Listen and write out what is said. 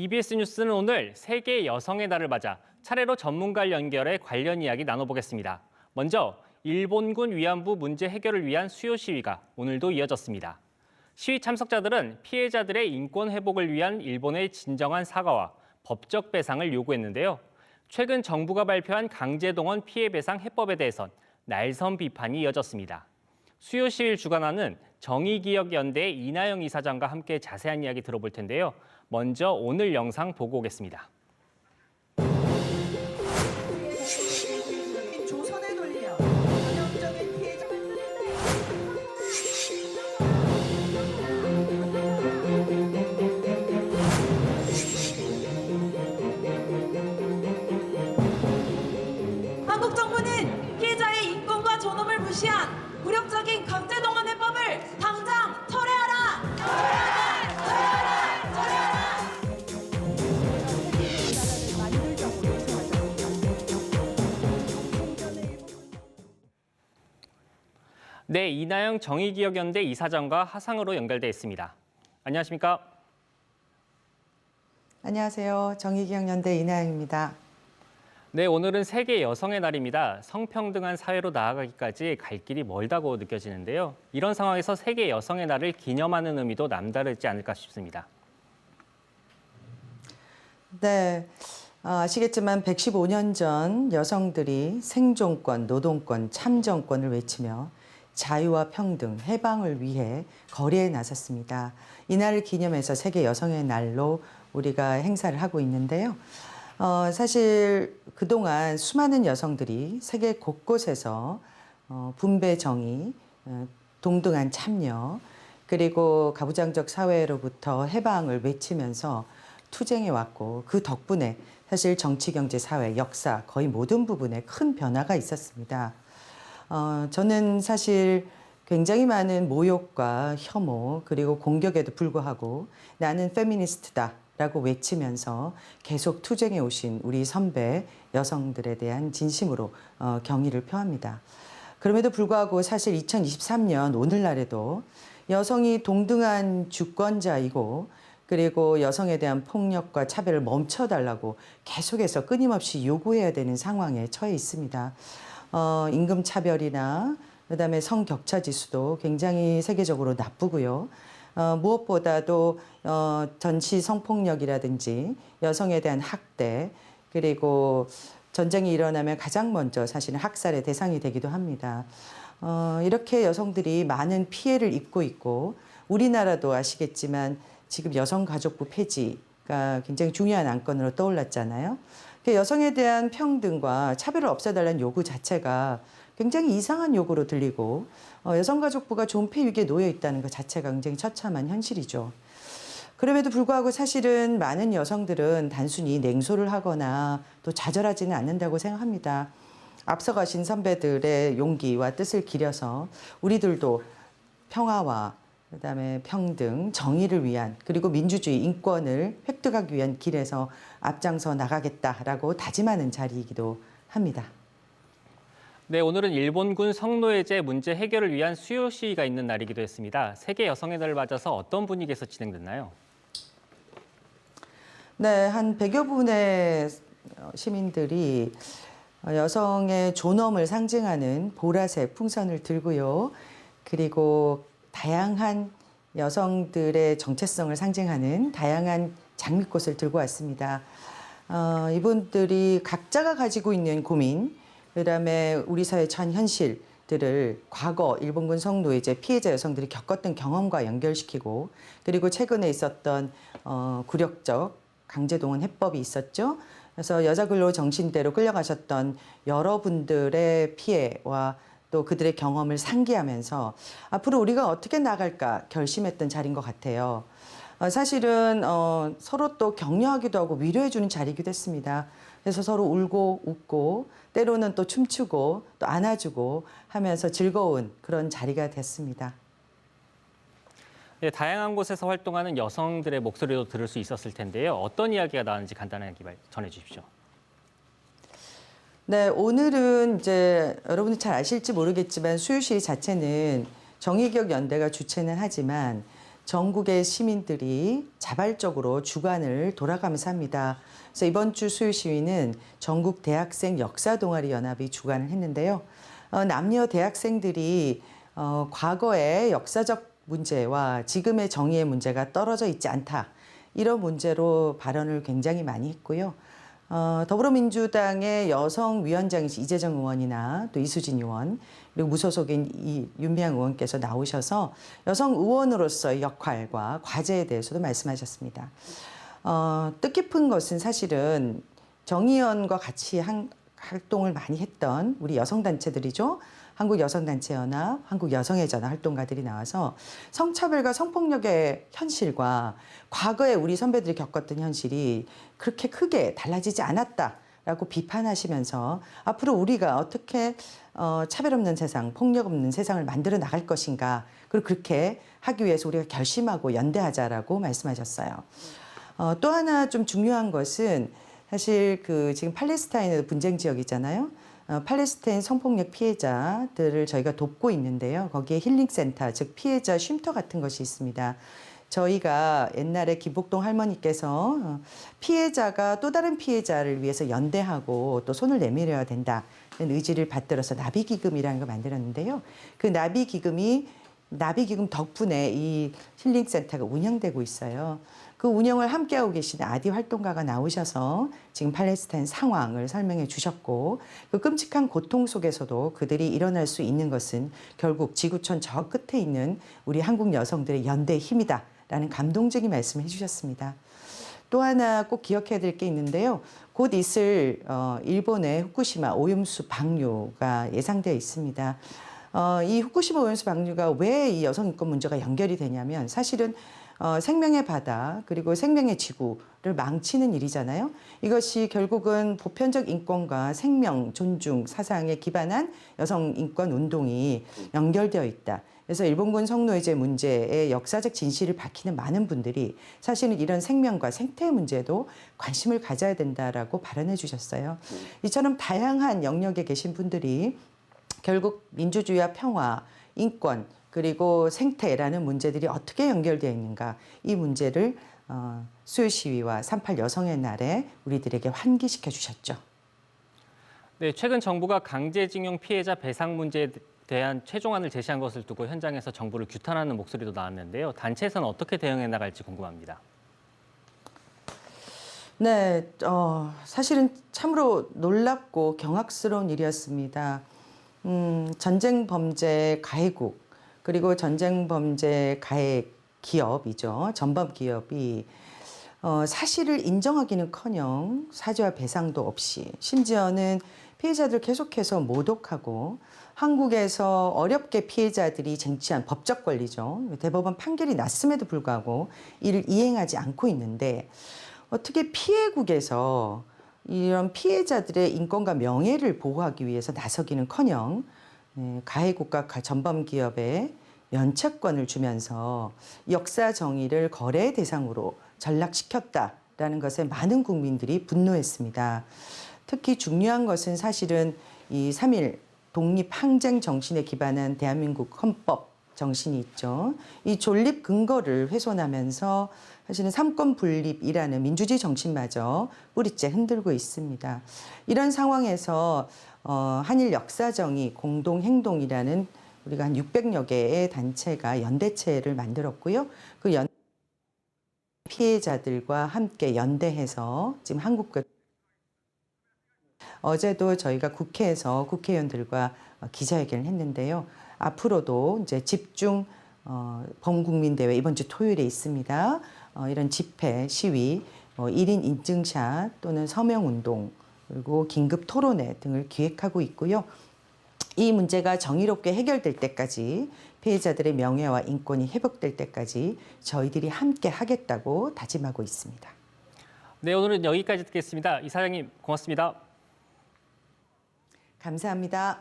EBS 뉴스는 오늘 세계 여성의 날을 맞아 차례로 전문가를 연결해 관련 이야기 나눠보겠습니다. 먼저 일본군 위안부 문제 해결을 위한 수요 시위가 오늘도 이어졌습니다. 시위 참석자들은 피해자들의 인권 회복을 위한 일본의 진정한 사과와 법적 배상을 요구했는데요. 최근 정부가 발표한 강제동원 피해 배상 해법에 대해선 날선 비판이 이어졌습니다. 수요 시위를 주관하는 정의기억연대 이나영 이사장과 함께 자세한 이야기 들어볼 텐데요. 먼저 오늘 영상 보고 오겠습니다. 네, 이나영 정의기억연대 이사장과 화상으로 연결돼 있습니다. 안녕하십니까? 안녕하세요. 정의기억연대 이나영입니다. 네, 오늘은 세계 여성의 날입니다. 성평등한 사회로 나아가기까지 갈 길이 멀다고 느껴지는데요. 이런 상황에서 세계 여성의 날을 기념하는 의미도 남다르지 않을까 싶습니다. 네, 어, 아시겠지만 115년 전 여성들이 생존권, 노동권, 참정권을 외치며 자유와 평등, 해방을 위해 거리에 나섰습니다. 이날을 기념해서 세계 여성의 날로 우리가 행사를 하고 있는데요. 어, 사실 그동안 수많은 여성들이 세계 곳곳에서 어, 분배 정의, 어, 동등한 참여, 그리고 가부장적 사회로부터 해방을 외치면서 투쟁해 왔고 그 덕분에 사실 정치, 경제, 사회, 역사 거의 모든 부분에 큰 변화가 있었습니다. 어, 저는 사실 굉장히 많은 모욕과 혐오 그리고 공격에도 불구하고 나는 페미니스트다 라고 외치면서 계속 투쟁해 오신 우리 선배 여성들에 대한 진심으로 어, 경의를 표합니다. 그럼에도 불구하고 사실 2023년 오늘날에도 여성이 동등한 주권자이고 그리고 여성에 대한 폭력과 차별을 멈춰달라고 계속해서 끊임없이 요구해야 되는 상황에 처해 있습니다. 어, 임금 차별이나 그다음에 성격차 지수도 굉장히 세계적으로 나쁘고요. 어, 무엇보다도 어, 전시 성폭력이라든지 여성에 대한 학대 그리고 전쟁이 일어나면 가장 먼저 사실은 학살의 대상이 되기도 합니다. 어, 이렇게 여성들이 많은 피해를 입고 있고 우리나라도 아시겠지만 지금 여성가족부 폐지가 굉장히 중요한 안건으로 떠올랐잖아요. 그 여성에 대한 평등과 차별을 없애달라는 요구 자체가 굉장히 이상한 요구로 들리고 어, 여성가족부가 존폐 위기에 놓여 있다는 것 자체가 굉장히 처참한 현실이죠. 그럼에도 불구하고 사실은 많은 여성들은 단순히 냉소를 하거나 또 좌절하지는 않는다고 생각합니다. 앞서가신 선배들의 용기와 뜻을 기려서 우리들도 평화와 그다음에 평등, 정의를 위한 그리고 민주주의, 인권을 획득하기 위한 길에서 앞장서 나가겠다라고 다짐하는 자리이기도 합니다. 네, 오늘은 일본군 성노예제 문제 해결을 위한 수요 시위가 있는 날이기도 했습니다. 세계 여성의 날을 맞아서 어떤 분위기에서 진행됐나요? 네, 한 100여 분의 시민들이 여성의 존엄을 상징하는 보라색 풍선을 들고요. 그리고 다양한 여성들의 정체성을 상징하는 다양한 장미꽃을 들고 왔습니다. 어, 이분들이 각자가 가지고 있는 고민, 그 다음에 우리 사회 전 현실들을 과거 일본군 성노예제 피해자 여성들이 겪었던 경험과 연결시키고 그리고 최근에 있었던 어, 굴욕적 강제동원 해법이 있었죠. 그래서 여자 근로 정신대로 끌려가셨던 여러분들의 피해와 또 그들의 경험을 상기하면서 앞으로 우리가 어떻게 나갈까 결심했던 자리인 것 같아요. 어, 사실은 어, 서로 또 격려하기도 하고 위로해주는 자리이기도 했습니다. 그래서 서로 울고 웃고 때로는 또 춤추고 또 안아주고 하면서 즐거운 그런 자리가 됐습니다. 네, 다양한 곳에서 활동하는 여성들의 목소리도 들을 수 있었을 텐데요. 어떤 이야기가 나왔는지 간단하게 말- 전해 주십시오. 네, 오늘은 이제 여러분들 잘 아실지 모르겠지만 수요시 자체는 정의기억 연대가 주최는 하지만 전국의 시민들이 자발적으로 주관을 돌아가면서 합니다. 그래서 이번 주 수요 시위는 전국 대학생 역사 동아리 연합이 주관을 했는데요. 어, 남녀 대학생들이 어, 과거의 역사적 문제와 지금의 정의의 문제가 떨어져 있지 않다. 이런 문제로 발언을 굉장히 많이 했고요. 어, 더불어민주당의 여성 위원장이신 이재정 의원이나 또 이수진 의원 그리고 무소속인 이 윤미향 의원께서 나오셔서 여성 의원으로서의 역할과 과제에 대해서도 말씀하셨습니다. 어, 뜻깊은 것은 사실은 정의연과 같이 한, 활동을 많이 했던 우리 여성 단체들이죠. 한국 여성단체연합, 한국 여성회전합 활동가들이 나와서 성차별과 성폭력의 현실과 과거에 우리 선배들이 겪었던 현실이 그렇게 크게 달라지지 않았다 라고 비판하시면서 앞으로 우리가 어떻게 어, 차별 없는 세상, 폭력 없는 세상을 만들어 나갈 것인가 그리고 그렇게 하기 위해서 우리가 결심하고 연대하자라고 말씀하셨어요. 어, 또 하나 좀 중요한 것은 사실 그 지금 팔레스타인은 분쟁 지역이잖아요. 어, 팔레스타인 성폭력 피해자들을 저희가 돕고 있는데요. 거기에 힐링센터, 즉 피해자 쉼터 같은 것이 있습니다. 저희가 옛날에 김복동 할머니께서 어, 피해자가 또 다른 피해자를 위해서 연대하고 또 손을 내밀어야 된다는 의지를 받들어서 나비기금이라는 걸 만들었는데요. 그 나비기금이 나비기금 덕분에 이 힐링센터가 운영되고 있어요. 그 운영을 함께하고 계신 아디 활동가가 나오셔서 지금 팔레스타인 상황을 설명해 주셨고 그 끔찍한 고통 속에서도 그들이 일어날 수 있는 것은 결국 지구촌 저 끝에 있는 우리 한국 여성들의 연대의 힘이다 라는 감동적인 말씀을 해주셨습니다. 또 하나 꼭 기억해야 될 게 있는데요. 곧 있을 어, 일본의 후쿠시마 오염수 방류가 예상되어 있습니다. 어, 이 후쿠시마 오염수 방류가 왜 이 여성 인권 문제가 연결이 되냐면 사실은 어, 생명의 바다 그리고 생명의 지구를 망치는 일이잖아요. 이것이 결국은 보편적 인권과 생명 존중 사상에 기반한 여성 인권 운동이 연결되어 있다. 그래서 일본군 성노예제 문제의 역사적 진실을 밝히는 많은 분들이 사실은 이런 생명과 생태 문제도 관심을 가져야 된다라고 발언해 주셨어요. 이처럼 다양한 영역에 계신 분들이 결국 민주주의와 평화, 인권 그리고 생태라는 문제들이 어떻게 연결되어 있는가 이 문제를 어, 수요 시위와 38 여성의 날에 우리들에게 환기시켜 주셨죠. 네, 최근 정부가 강제징용 피해자 배상 문제에 대한 최종안을 제시한 것을 두고 현장에서 정부를 규탄하는 목소리도 나왔는데요. 단체에서는 어떻게 대응해 나갈지 궁금합니다. 네, 어, 사실은 참으로 놀랍고 경악스러운 일이었습니다. 음, 전쟁 범죄 가해국 그리고 전쟁 범죄 가해 기업이죠. 전범 기업이 어, 사실을 인정하기는커녕 사죄와 배상도 없이 심지어는 피해자들 계속해서 모독하고 한국에서 어렵게 피해자들이 쟁취한 법적 권리죠. 대법원 판결이 났음에도 불구하고 이를 이행하지 않고 있는데 어떻게 피해국에서 이런 피해자들의 인권과 명예를 보호하기 위해서 나서기는커녕 예, 가해국가 가- 전범 기업에 면책권을 주면서 역사 정의를 거래 대상으로 전락시켰다라는 것에 많은 국민들이 분노했습니다. 특히 중요한 것은 사실은 이 3일 독립 항쟁 정신에 기반한 대한민국 헌법 정신이 있죠. 이 존립 근거를 훼손하면서 사실은 삼권 분립이라는 민주주의 정신마저 뿌리째 흔들고 있습니다. 이런 상황에서 어, 한일 역사정의 공동행동이라는 우리가 한 600여 개의 단체가 연대체를 만들었고요. 그 연, 피해자들과 함께 연대해서 지금 한국과 어제도 저희가 국회에서 국회의원들과 어, 기자회견을 했는데요. 앞으로도 이제 집중 어, 범국민 대회 이번 주 토요일에 있습니다. 어, 이런 집회, 시위, 뭐 1인 인증샷 또는 서명 운동 그리고 긴급 토론회 등을 기획하고 있고요. 이 문제가 정의롭게 해결될 때까지 피해자들의 명예와 인권이 회복될 때까지 저희들이 함께 하겠다고 다짐하고 있습니다. 네, 오늘은 여기까지 듣겠습니다. 이사장님 고맙습니다. 감사합니다.